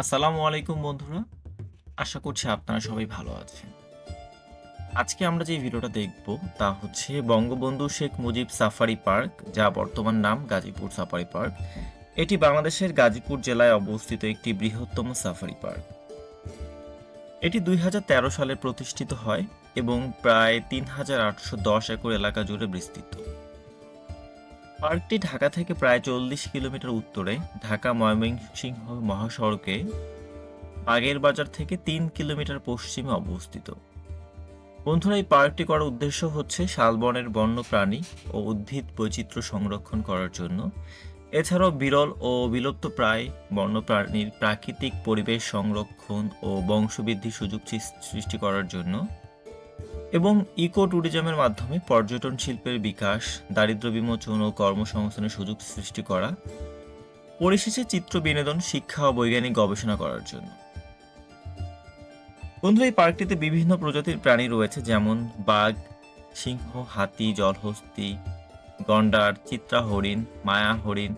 আসসালামু আলাইকুম বন্ধুরা। আশা করছি আপনারা সবাই ভালো আছেন। আজকে আমরা যে ভিডিওটা দেখব তা হচ্ছে বঙ্গবন্ধু শেখ মুজিব সাফারি পার্ক, যা বর্তমান নাম গাজীপুর সাফারি পার্ক। এটি বাংলাদেশের গাজীপুর জেলায় অবস্থিত একটি বৃহত্তম সাফারি পার্ক। এটি দুই হাজার তেরো সালে প্রতিষ্ঠিত হয় এবং প্রায় তিন হাজার আটশো দশ একর এলাকা জুড়ে বিস্তৃত। পার্কটি ঢাকা থেকে প্রায় চল্লিশ কিলোমিটার উত্তরে ঢাকা ময়মনসিংহ মহাসড়কে বাগের বাজার থেকে তিন কিলোমিটার পশ্চিমে অবস্থিত। বন্ধুরা, এই পার্কটি করার উদ্দেশ্য হচ্ছে শালবনের বন্য প্রাণী ও উদ্ভিদ বৈচিত্র্য সংরক্ষণ করার জন্য। এছাড়াও বিরল ও বিলুপ্ত প্রায় বন্যপ্রাণীর প্রাকৃতিক পরিবেশ সংরক্ষণ ও বংশবৃদ্ধির সুযোগ সৃষ্টি করার জন্য এবং ইকো ট্যুরিজমের মাধ্যমে পর্যটন শিল্পের বিকাশ, দারিদ্র্য বিমোচন ও কর্মসংস্থানের সুযোগ সৃষ্টি করা, পরিশেষে চিত্র বিনোদন, শিক্ষা ও বৈজ্ঞানিক গবেষণা করার জন্য। বন্ধু, এই পার্কটিতে বিভিন্ন প্রজাতির প্রাণী রয়েছে, যেমন বাঘ, সিংহ, হাতি, জলহস্তি, গন্ডার, চিত্রা হরিণ, মায়া হরিণ,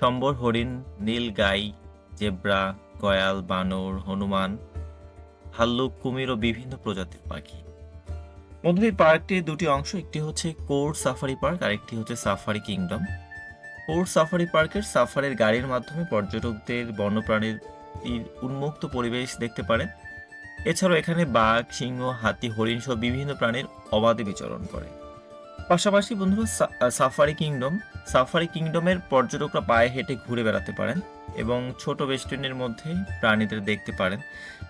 সম্বর হরিণ, নীল গাই, জেব্রা গয়াল বানর, হনুমান, হাল্লুক, কুমির ও বিভিন্ন প্রজাতির পাখি। বন্ধু এই পার্কটির দুটি অংশ, একটি হচ্ছে কোর সাফারি পার্ক আর একটি হচ্ছে সাফারি কিংডম। কোর সাফারি পার্কের সাফারের গাড়ির মাধ্যমে পর্যটকদের বন্যপ্রাণীর উন্মুক্ত পরিবেশ দেখতে পারেন। এছাড়াও এখানে বাঘ, সিংহ, হাতি, হরিণ সহ বিভিন্ন প্রাণীর অবাধে বিচরণ করে। পাশাপাশি বন্ধুরা সাফারি কিংডম সাফারি কিংডমের পর্যটকরা পায়ে হেঁটে ঘুরে বেড়াতে পারেন এবং ছোট বেস্টনের মধ্যে প্রাণীদের দেখতে পারেন।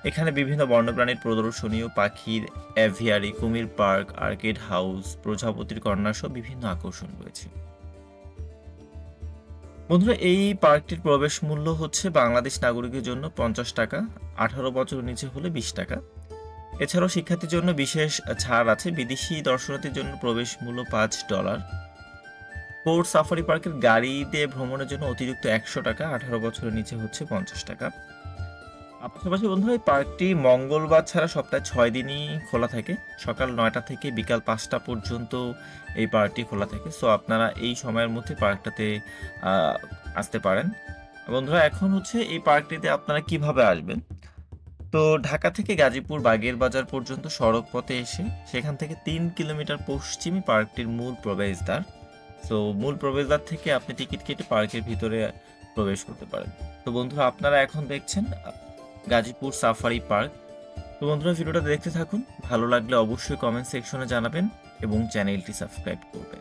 এখানে বিভিন্ন বন্যপ্রাণীর প্রদর্শনী ও পাখির অ্যাভিয়ারি কুমির পার্ক আর্কেড হাউস প্রজাপতির কর্ণা সহ বিভিন্ন আকর্ষণ রয়েছে। বন্ধুরা, এই পার্কটির প্রবেশ মূল্য হচ্ছে বাংলাদেশ নাগরিকের জন্য পঞ্চাশ টাকা, আঠারো বছর নিচে হলে বিশ টাকা। এছাড়াও শিক্ষার্থীর জন্য বিশেষ ছাড় আছে। বিদেশি দর্শনার্থীর জন্য প্রবেশ মূল্য পাঁচ ডলার। পোর্ট সাফারি পার্কের গাড়িতে ভ্রমণের জন্য অতিরিক্ত একশো টাকা, আঠারো বছরের নিচে হচ্ছে পঞ্চাশ টাকা। পাশাপাশি বন্ধুরা এই পার্কটি মঙ্গলবার ছাড়া সপ্তাহে ছয় দিনই খোলা থাকে। সকাল নয়টা থেকে বিকাল পাঁচটা পর্যন্ত এই পার্কটি খোলা থাকে। সো আপনারা এই সময়ের মধ্যে পার্কটাতে আসতে পারেন। বন্ধুরা, এখন হচ্ছে এই পার্কটিতে আপনারা কীভাবে আসবেন? তো ঢাকা থেকে গাজীপুর বাগের বাজার পর্যন্ত সড়ক পথে এসে সেখান থেকে তিন কিলোমিটার পশ্চিমে পার্কটির মূল প্রবেশদ্বার। তো মূল প্রবেশদ্বার থেকে আপনি টিকিট কেটে পার্কের ভিতরে প্রবেশ করতে পারেন। তো বন্ধুরা, আপনারা এখন দেখছেন গাজীপুর সাফারি পার্ক। তো বন্ধুরা, ভিডিওটা দেখতে থাকুন। ভালো লাগলে অবশ্যই কমেন্ট সেকশনে জানাবেন এবং চ্যানেলটি সাবস্ক্রাইব করবেন।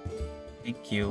Thank you